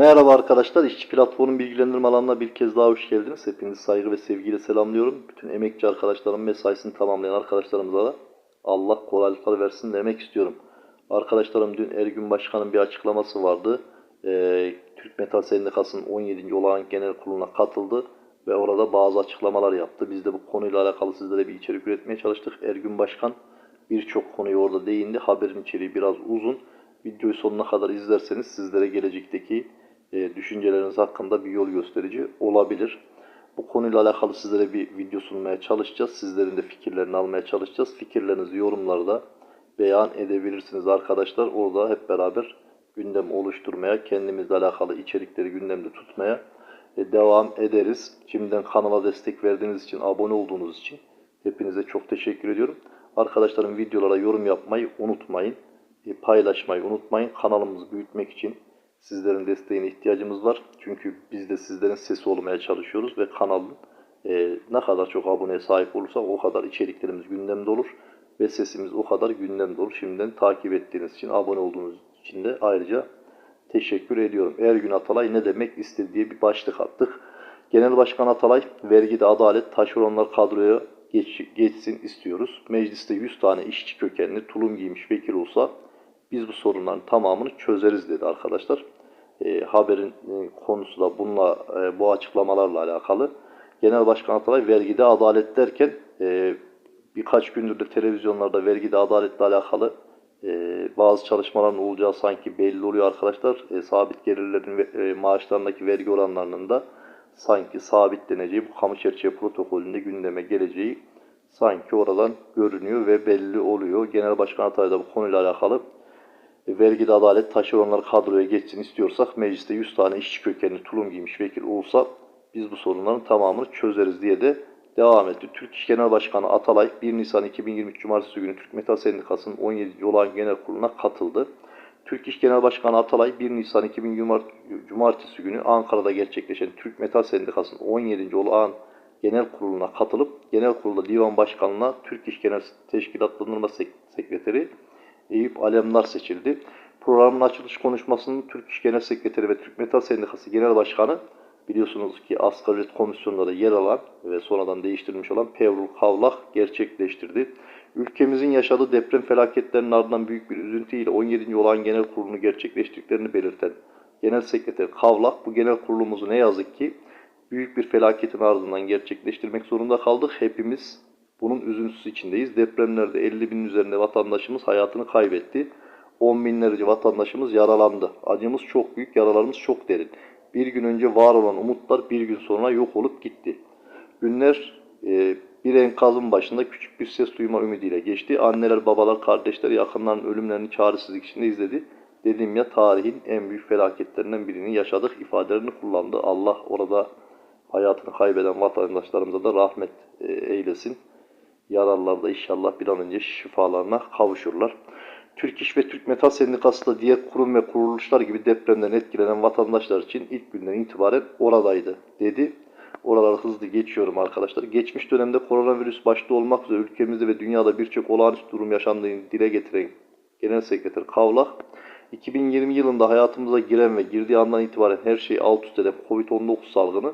Merhaba arkadaşlar, İşçi Platform'un bilgilendirme alanına bir kez daha hoş geldiniz. Hepinizi saygı ve sevgiyle selamlıyorum. Bütün emekçi arkadaşlarım mesaisini tamamlayan arkadaşlarımıza da Allah kolaylıklar versin demek istiyorum. Arkadaşlarım dün Ergün Başkan'ın bir açıklaması vardı. Ee, Türk Metal Sendikası'nın 17. olağan genel kuruluna katıldı ve orada bazı açıklamalar yaptı. Biz de bu konuyla alakalı sizlere bir içerik üretmeye çalıştık. Ergün Başkan birçok konuyu orada değindi. Haberin içeriği biraz uzun. Videoyu sonuna kadar izlerseniz sizlere gelecekteki e, düşünceleriniz hakkında bir yol gösterici olabilir. Bu konuyla alakalı sizlere bir video sunmaya çalışacağız. Sizlerin de fikirlerini almaya çalışacağız. Fikirlerinizi yorumlarda beyan edebilirsiniz arkadaşlar. Orada hep beraber gündem oluşturmaya, kendimizle alakalı içerikleri gündemde tutmaya e, devam ederiz. Şimdiden kanala destek verdiğiniz için, abone olduğunuz için hepinize çok teşekkür ediyorum. Arkadaşlarım videolara yorum yapmayı unutmayın. E, paylaşmayı unutmayın. Kanalımızı büyütmek için sizlerin desteğine ihtiyacımız var. Çünkü biz de sizlerin sesi olmaya çalışıyoruz ve kanalın e, ne kadar çok aboneye sahip olursak o kadar içeriklerimiz gündemde olur ve sesimiz o kadar gündemde olur. Şimdiden takip ettiğiniz için, abone olduğunuz için de ayrıca teşekkür ediyorum. Ergün Atalay ne demek istedi diye bir başlık attık. Genel Başkan Atalay, vergide adalet, taşeronlar kadroya geç, geçsin istiyoruz. Mecliste 100 tane işçi kökenli tulum giymiş vekil olsa biz bu sorunların tamamını çözeriz dedi arkadaşlar. E, haberin e, konusu da bununla e, bu açıklamalarla alakalı. Genel Başkan Atalay vergide adalet derken e, birkaç gündür de televizyonlarda vergide adaletle alakalı e, bazı çalışmaların olacağı sanki belli oluyor arkadaşlar. E, sabit gelirlerin ve e, maaşlarındaki vergi oranlarının da sanki sabitleneceği bu kamu çerçeve protokolünde gündeme geleceği sanki oradan görünüyor ve belli oluyor. Genel Başkan Atay da bu konuyla alakalı vergide adalet taşeronlar kadroya geçsin istiyorsak mecliste 100 tane işçi kökenli tulum giymiş vekil olsa biz bu sorunların tamamını çözeriz diye de devam etti. Türk İş Genel Başkanı Atalay 1 Nisan 2023 Cumartesi günü Türk Metal Sendikası'nın 17. olağan genel kuruluna katıldı. Türk İş Genel Başkanı Atalay 1 Nisan 2023 Cumartesi günü Ankara'da gerçekleşen Türk Metal Sendikası'nın 17. olağan genel kuruluna katılıp genel kurulda divan başkanlığına Türk İş Genel Teşkilatlandırma Sekreteri Eyüp Alemdar seçildi. Programın açılış konuşmasını Türk İş Genel Sekreteri ve Türk Metal Sendikası Genel Başkanı biliyorsunuz ki asgari ücret komisyonunda da yer alan ve sonradan değiştirilmiş olan Pevrul Kavlak gerçekleştirdi. Ülkemizin yaşadığı deprem felaketlerinin ardından büyük bir üzüntüyle 17. olan genel kurulunu gerçekleştirdiklerini belirten Genel Sekreter Kavlak bu genel kurulumuzu ne yazık ki büyük bir felaketin ardından gerçekleştirmek zorunda kaldık. Hepimiz bunun üzüntüsü içindeyiz. Depremlerde 50 binin üzerinde vatandaşımız hayatını kaybetti. 10 binlerce vatandaşımız yaralandı. Acımız çok büyük, yaralarımız çok derin. Bir gün önce var olan umutlar bir gün sonra yok olup gitti. Günler e, bir enkazın başında küçük bir ses duyma ümidiyle geçti. Anneler, babalar, kardeşler, yakınların ölümlerini çaresizlik içinde izledi. Dedim ya tarihin en büyük felaketlerinden birini yaşadık ifadelerini kullandı. Allah orada hayatını kaybeden vatandaşlarımıza da rahmet e, eylesin. Yaralılar da inşallah bir an önce şifalarına kavuşurlar. Türk İş ve Türk Metal Sendikası da diğer kurum ve kuruluşlar gibi depremden etkilenen vatandaşlar için ilk günden itibaren oradaydı dedi. Oraları hızlı geçiyorum arkadaşlar. Geçmiş dönemde koronavirüs başta olmak üzere ülkemizde ve dünyada birçok olağanüstü durum yaşandığını dile getiren Genel Sekreter Kavlak, 2020 yılında hayatımıza giren ve girdiği andan itibaren her şeyi alt üst eden Covid-19 salgını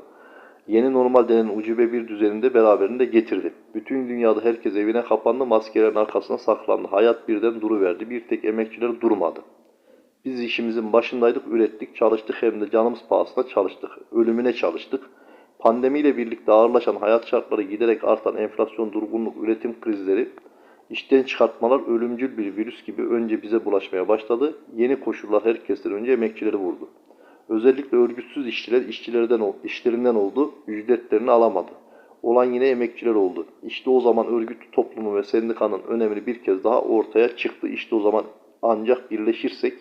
yeni normal denen ucube bir düzeninde beraberinde getirdi. Bütün dünyada herkes evine kapandı, maskelerin arkasına saklandı. Hayat birden duruverdi. Bir tek emekçiler durmadı. Biz işimizin başındaydık, ürettik, çalıştık hem de canımız pahasına çalıştık. Ölümüne çalıştık. Pandemiyle birlikte ağırlaşan hayat şartları giderek artan enflasyon, durgunluk, üretim krizleri, işten çıkartmalar ölümcül bir virüs gibi önce bize bulaşmaya başladı. Yeni koşullar herkesten önce emekçileri vurdu. Özellikle örgütsüz işçiler işçilerden işlerinden oldu, ücretlerini alamadı. Olan yine emekçiler oldu. İşte o zaman örgütlü toplumu ve sendikanın önemini bir kez daha ortaya çıktı. İşte o zaman ancak birleşirsek,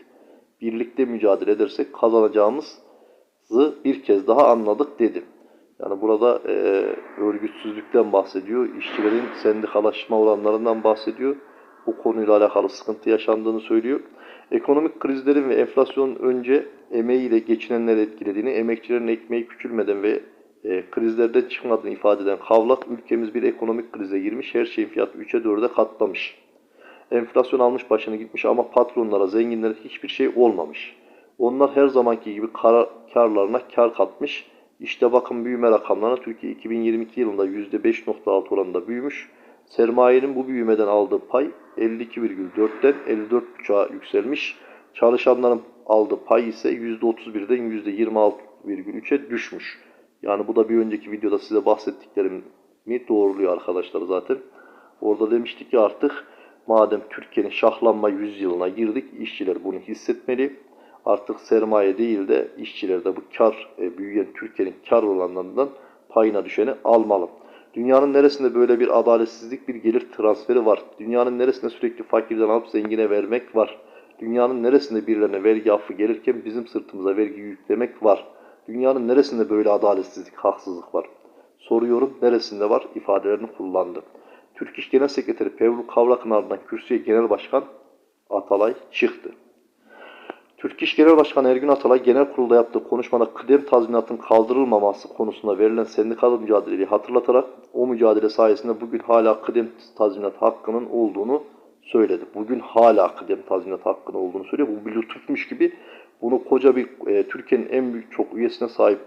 birlikte mücadele edersek kazanacağımızı bir kez daha anladık dedim. Yani burada e, örgütsüzlükten bahsediyor, işçilerin sendikalaşma oranlarından bahsediyor. Bu konuyla alakalı sıkıntı yaşandığını söylüyor. Ekonomik krizlerin ve enflasyonun önce emeğiyle geçinenleri etkilediğini, emekçilerin ekmeği küçülmeden ve e, krizlerden çıkmadığını ifade eden Kavlak, ülkemiz bir ekonomik krize girmiş, her şeyin fiyatı 3'e 4'e katlamış. Enflasyon almış başını gitmiş ama patronlara, zenginlere hiçbir şey olmamış. Onlar her zamanki gibi kar, karlarına kar katmış. İşte bakın büyüme rakamlarına Türkiye 2022 yılında %5.6 oranında büyümüş. Sermayenin bu büyümeden aldığı pay 52,4'ten 54,5'a yükselmiş. Çalışanların aldığı pay ise %31'den %26,3'e düşmüş. Yani bu da bir önceki videoda size bahsettiklerimi doğruluyor arkadaşlar zaten. Orada demiştik ki artık madem Türkiye'nin şahlanma yüzyılına girdik işçiler bunu hissetmeli. Artık sermaye değil de işçiler de bu kar e, büyüyen Türkiye'nin kar oranlarından payına düşeni almalı. Dünyanın neresinde böyle bir adaletsizlik, bir gelir transferi var? Dünyanın neresinde sürekli fakirden alıp zengine vermek var? Dünyanın neresinde birilerine vergi affı gelirken bizim sırtımıza vergi yüklemek var? Dünyanın neresinde böyle adaletsizlik, haksızlık var? Soruyorum neresinde var ifadelerini kullandı. Türk İş Genel Sekreteri Pevlu Kavrak'ın ardından kürsüye Genel Başkan Atalay çıktı. Türk İş Genel Başkanı Ergün Atalay genel kurulda yaptığı konuşmada kıdem tazminatının kaldırılmaması konusunda verilen sendikalı mücadeleyi hatırlatarak o mücadele sayesinde bugün hala kıdem tazminat hakkının olduğunu söyledi. Bugün hala kıdem tazminat hakkının olduğunu söylüyor. Bu bir lütufmuş gibi bunu koca bir e, Türkiye'nin en büyük çok üyesine sahip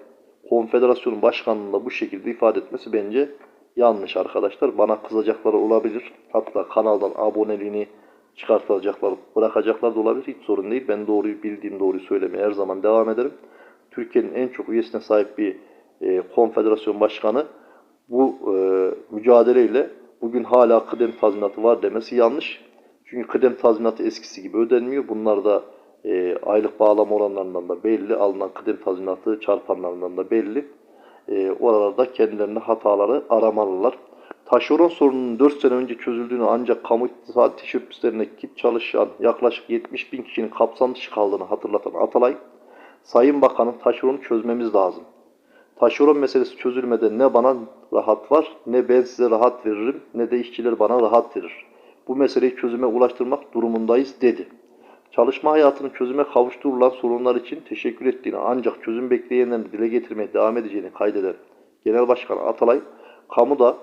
konfederasyonun başkanlığında bu şekilde ifade etmesi bence yanlış arkadaşlar. Bana kızacakları olabilir. Hatta kanaldan aboneliğini çıkartacaklar, bırakacaklar da olabilir. Hiç sorun değil. Ben doğruyu bildiğim doğruyu söylemeye her zaman devam ederim. Türkiye'nin en çok üyesine sahip bir e, konfederasyon başkanı bu e, mücadeleyle bugün hala kıdem tazminatı var demesi yanlış. Çünkü kıdem tazminatı eskisi gibi ödenmiyor. Bunlar da e, aylık bağlama oranlarından da belli. Alınan kıdem tazminatı çarpanlarından da belli. E, oralarda kendilerine hataları aramalılar. Taşeron sorununun 4 sene önce çözüldüğünü ancak kamu iktisat teşebbüslerine git çalışan yaklaşık 70 bin kişinin kapsam dışı kaldığını hatırlatan Atalay, Sayın Bakan'ın taşeronu çözmemiz lazım. Taşeron meselesi çözülmeden ne bana rahat var, ne ben size rahat veririm, ne de işçiler bana rahat verir. Bu meseleyi çözüme ulaştırmak durumundayız dedi. Çalışma hayatının çözüme kavuşturulan sorunlar için teşekkür ettiğini ancak çözüm bekleyenlerin dile getirmeye devam edeceğini kaydeden Genel Başkan Atalay, kamuda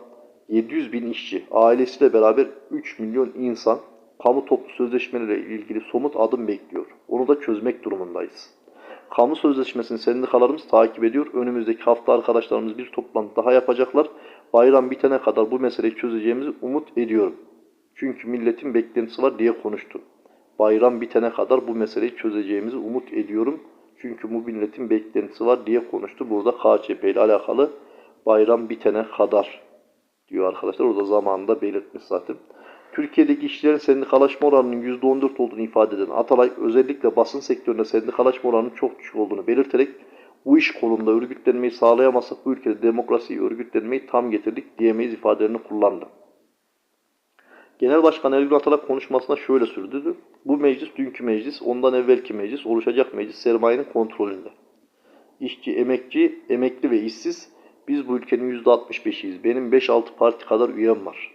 700 bin işçi, ailesiyle beraber 3 milyon insan kamu toplu sözleşmeleriyle ilgili somut adım bekliyor. Onu da çözmek durumundayız. Kamu sözleşmesini sendikalarımız takip ediyor. Önümüzdeki hafta arkadaşlarımız bir toplantı daha yapacaklar. Bayram bitene kadar bu meseleyi çözeceğimizi umut ediyorum. Çünkü milletin beklentisi var diye konuştu. Bayram bitene kadar bu meseleyi çözeceğimizi umut ediyorum. Çünkü bu milletin beklentisi var diye konuştu. Burada KÇP ile alakalı bayram bitene kadar diyor arkadaşlar. Orada zamanında belirtmiş zaten. Türkiye'deki işçilerin sendikalaşma oranının %14 olduğunu ifade eden Atalay özellikle basın sektöründe sendikalaşma oranının çok düşük olduğunu belirterek bu iş kolunda örgütlenmeyi sağlayamazsak bu ülkede demokrasiyi örgütlenmeyi tam getirdik diyemeyiz ifadelerini kullandı. Genel Başkan Ergün Atalay konuşmasına şöyle sürdürdü. Bu meclis dünkü meclis, ondan evvelki meclis, oluşacak meclis sermayenin kontrolünde. İşçi, emekçi, emekli ve işsiz biz bu ülkenin %65'iyiz. Benim 5-6 parti kadar üyem var.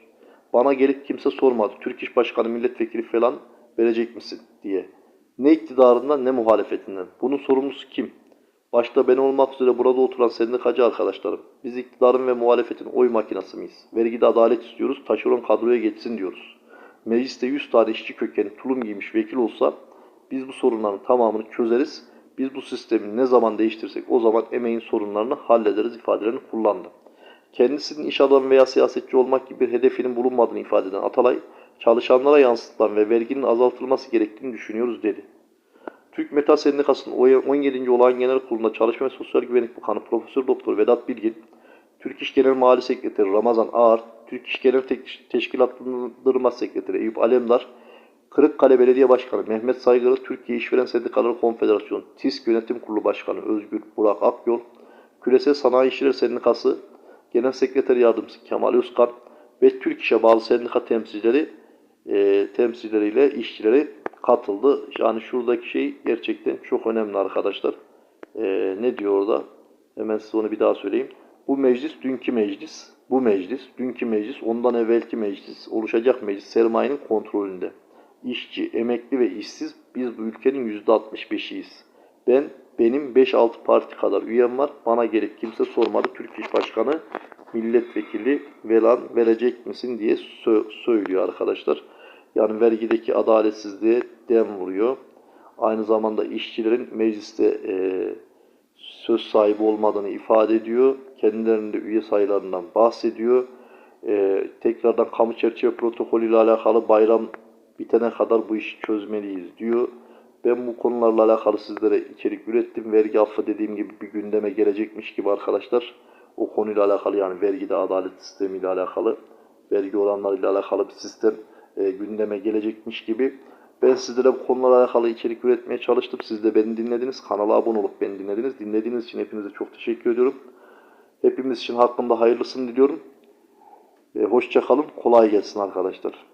Bana gelip kimse sormadı. Türk İş Başkanı milletvekili falan verecek misin diye. Ne iktidarından ne muhalefetinden. Bunun sorumlusu kim? Başta ben olmak üzere burada oturan sendikacı arkadaşlarım. Biz iktidarın ve muhalefetin oy makinası mıyız? Vergide adalet istiyoruz, taşeron kadroya geçsin diyoruz. Mecliste 100 tane işçi kökeni tulum giymiş vekil olsa biz bu sorunların tamamını çözeriz. Biz bu sistemi ne zaman değiştirsek o zaman emeğin sorunlarını hallederiz ifadelerini kullandı. Kendisinin iş adamı veya siyasetçi olmak gibi bir hedefinin bulunmadığını ifade eden Atalay, çalışanlara yansıtılan ve verginin azaltılması gerektiğini düşünüyoruz dedi. Türk Metal Sendikası'nın 17. olağan genel kurulunda Çalışma ve Sosyal Güvenlik Bakanı Profesör Doktor Vedat Bilgin, Türk İş Genel Mali Sekreteri Ramazan Ağar, Türk İş Genel Teşkilatlandırma Sekreteri Eyüp Alemdar, Kırıkkale Belediye Başkanı Mehmet Saygılı, Türkiye İşveren Sendikaları Konfederasyonu TİSK Yönetim Kurulu Başkanı Özgür Burak Akyol, Küresel Sanayi İşçiler Sendikası Genel Sekreter Yardımcısı Kemal Özkan ve Türk İş'e bağlı sendika temsilcileri e, temsilcileriyle işçileri katıldı. Yani şuradaki şey gerçekten çok önemli arkadaşlar. E, ne diyor orada? Hemen size onu bir daha söyleyeyim. Bu meclis dünkü meclis, bu meclis, dünkü meclis, ondan evvelki meclis, oluşacak meclis sermayenin kontrolünde. İşçi, emekli ve işsiz biz bu ülkenin %65'iyiz. Ben benim 5-6 parti kadar üyem var. Bana gelip kimse sormadı. Türk İş Başkanı milletvekili velan verecek misin diye sö- söylüyor arkadaşlar. Yani vergideki adaletsizliğe dem vuruyor. Aynı zamanda işçilerin mecliste e, söz sahibi olmadığını ifade ediyor. Kendilerinin de üye sayılarından bahsediyor. E, tekrardan kamu çerçeve protokolü ile alakalı bayram bitene kadar bu işi çözmeliyiz diyor. Ben bu konularla alakalı sizlere içerik ürettim. Vergi affı dediğim gibi bir gündeme gelecekmiş gibi arkadaşlar. O konuyla alakalı yani vergide adalet sistemiyle alakalı, vergi oranlarıyla alakalı bir sistem e, gündeme gelecekmiş gibi. Ben sizlere bu konularla alakalı içerik üretmeye çalıştım. Siz de beni dinlediniz. Kanala abone olup beni dinlediniz. Dinlediğiniz için hepinize çok teşekkür ediyorum. Hepimiz için hakkında hayırlısını diliyorum. E, hoşça kalın. Kolay gelsin arkadaşlar.